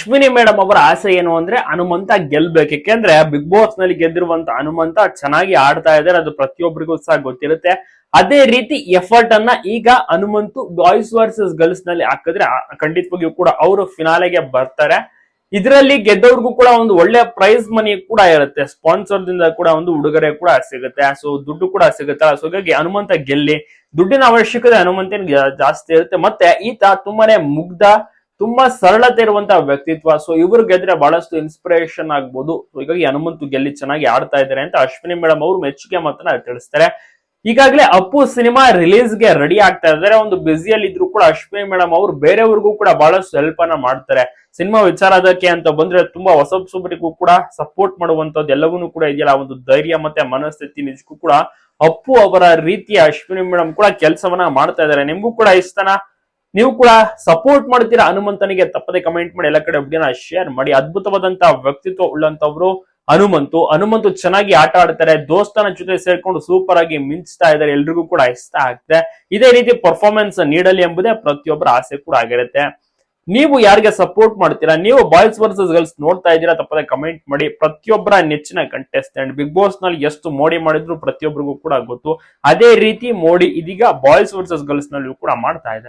Ashwini madam ಅವರ ಆಸೆ ಏನು ಅಂದ್ರೆ ಹನುಮಂತ ಗೆಲ್ಬೇಕು ಯಾಕೆಂದ್ರೆ ಬಿಗ್ ಬಾಸ್ನಲ್ಲಿ ಗೆದ್ದಿರುವಂತ ಹನುಮಂತ ಚೆನ್ನಾಗಿ ಆಡ್ತಾ ಇದ್ದಾರೆ. ಅದು ಪ್ರತಿಯೊಬ್ಬರಿಗೂ ಸಹ ಗೊತ್ತಿರುತ್ತೆ. ಅದೇ ರೀತಿ ಎಫರ್ಟ್ ಅನ್ನ ಈಗ ಹನುಮಂತು ಬಾಯ್ಸ್ ವರ್ಸಸ್ ಗರ್ಲ್ಸ್ನಲ್ಲಿ ಹಾಕಿದ್ರೆ ಖಂಡಿತವಾಗಿಯೂ ಕೂಡ ಅವರು ಫಿನಾಲೆಗೆ ಬರ್ತಾರೆ. ಇದರಲ್ಲಿ ಗೆದ್ದವ್ರಿಗೂ ಕೂಡ ಒಂದು ಒಳ್ಳೆ ಪ್ರೈಸ್ ಮನಿ ಕೂಡ ಇರುತ್ತೆ. ಸ್ಪಾನ್ಸರ್ ದಿಂದ ಕೂಡ ಒಂದು ಉಡುಗೊರೆ ಕೂಡ ಸಿಗುತ್ತೆ. ಸೊ ದುಡ್ಡು ಕೂಡ ಸಿಗುತ್ತೆ ಸೊ ಹಾಗಾಗಿ ಹನುಮಂತ ಗೆಲ್ಲಿ. ದುಡ್ಡಿನ ಅವಶ್ಯಕತೆ ಹನುಮಂತನ ಜಾಸ್ತಿ ಇರುತ್ತೆ. ಮತ್ತೆ ಈತ ತುಂಬಾನೇ ಮುಗ್ಧ ತುಂಬಾ ಸರಳತೆ ಇರುವಂತಹ ವ್ಯಕ್ತಿತ್ವ. ಸೊ ಇವರು ಗೆದ್ರೆ ಬಹಳಷ್ಟು ಇನ್ಸ್ಪಿರೇಷನ್ ಆಗ್ಬೋದು. ಹೀಗಾಗಿ ಹನುಮಂತು ಗೆಲ್ಲಿ ಚೆನ್ನಾಗಿ ಆಡ್ತಾ ಇದ್ದಾರೆ ಅಂತ ಅಶ್ವಿನಿ ಮೇಡಮ್ ಅವರು ಮೆಚ್ಚುಗೆ ಮಾತನ್ನ ತಿಳಿಸ್ತಾರೆ. ಈಗಾಗಲೇ ಅಪ್ಪು ಸಿನಿಮಾ ರಿಲೀಸ್ಗೆ ರೆಡಿ ಆಗ್ತಾ ಇದ್ದಾರೆ. ಒಂದು ಬ್ಯುಸಿಯಲ್ಲಿ ಇದ್ರು ಕೂಡ ಅಶ್ವಿನಿ ಮೇಡಮ್ ಅವರು ಬೇರೆಯವ್ರಿಗೂ ಕೂಡ ಬಹಳಷ್ಟು ಹೆಲ್ಪ್ ಅನ್ನ ಮಾಡ್ತಾರೆ. ಸಿನಿಮಾ ವಿಚಾರದಕ್ಕೆ ಅಂತ ಬಂದ್ರೆ ತುಂಬಾ ಹೊಸ ಹೊಸಬರಿಗೂ ಕೂಡ ಸಪೋರ್ಟ್ ಮಾಡುವಂತದ್ದು ಎಲ್ಲವನ್ನೂ ಕೂಡ ಇದೆಯಲ್ಲ. ಒಂದು ಧೈರ್ಯ ಮತ್ತೆ ಮನಸ್ಥಿತಿ ನಿಜಕ್ಕೂ ಕೂಡ ಅಪ್ಪು ಅವರ ರೀತಿಯ ಅಶ್ವಿನಿ ಮೇಡಮ್ ಕೂಡ ಕೆಲಸವನ್ನ ಮಾಡ್ತಾ ಇದ್ದಾರೆ. ನಿಮ್ಗೂ ಕೂಡ ಇಷ್ಟನ? ನೀವು ಕೂಡ ಸಪೋರ್ಟ್ ಮಾಡ್ತೀರಾ ಹನುಮಂತನಿಗೆ ತಪ್ಪದೆ ಕಮೆಂಟ್ ಮಾಡಿ ಎಲ್ಲ ಕಡೆ ಹುಡುಗಿನ ಶೇರ್ ಮಾಡಿ. ಅದ್ಭುತವಾದಂತಹ ವ್ಯಕ್ತಿತ್ವ ಉಳ್ಳಂತವ್ರು ಹನುಮಂತು. ಹನುಮಂತು ಚೆನ್ನಾಗಿ ಆಟ ಆಡ್ತಾರೆ, ದೋಸ್ತನ ಜೊತೆ ಸೇರ್ಕೊಂಡು ಸೂಪರ್ ಆಗಿ ಮಿಂಚ್ತಾ ಇದ್ದಾರೆ, ಎಲ್ರಿಗೂ ಕೂಡ ಇಷ್ಟ ಆಗ್ತದೆ. ಇದೇ ರೀತಿ ಪರ್ಫಾರ್ಮೆನ್ಸ್ ನೀಡಲಿ ಎಂಬುದೇ ಪ್ರತಿಯೊಬ್ಬರ ಆಸೆ ಕೂಡ ಆಗಿರುತ್ತೆ. ನೀವು ಯಾರಿಗೆ ಸಪೋರ್ಟ್ ಮಾಡ್ತೀರಾ? ನೀವು ಬಾಯ್ಸ್ ವರ್ಸಸ್ ಗರ್ಲ್ಸ್ ನೋಡ್ತಾ ಇದ್ದೀರಾ? ತಪ್ಪದೆ ಕಮೆಂಟ್ ಮಾಡಿ. ಪ್ರತಿಯೊಬ್ಬರ ನೆಚ್ಚಿನ ಕಂಟೆಸ್ಟೆಂಟ್ ಬಿಗ್ ಬಾಸ್ನಲ್ಲಿ ಎಷ್ಟು ಮೋಡಿ ಮಾಡಿದ್ರು ಪ್ರತಿಯೊಬ್ಬರಿಗೂ ಕೂಡ ಗೊತ್ತು. ಅದೇ ರೀತಿ ಮೋಡಿ ಇದೀಗ ಬಾಯ್ಸ್ ವರ್ಸಸ್ ಗರ್ಲ್ಸ್ನಲ್ಲಿ ಕೂಡ ಮಾಡ್ತಾ ಇದೆ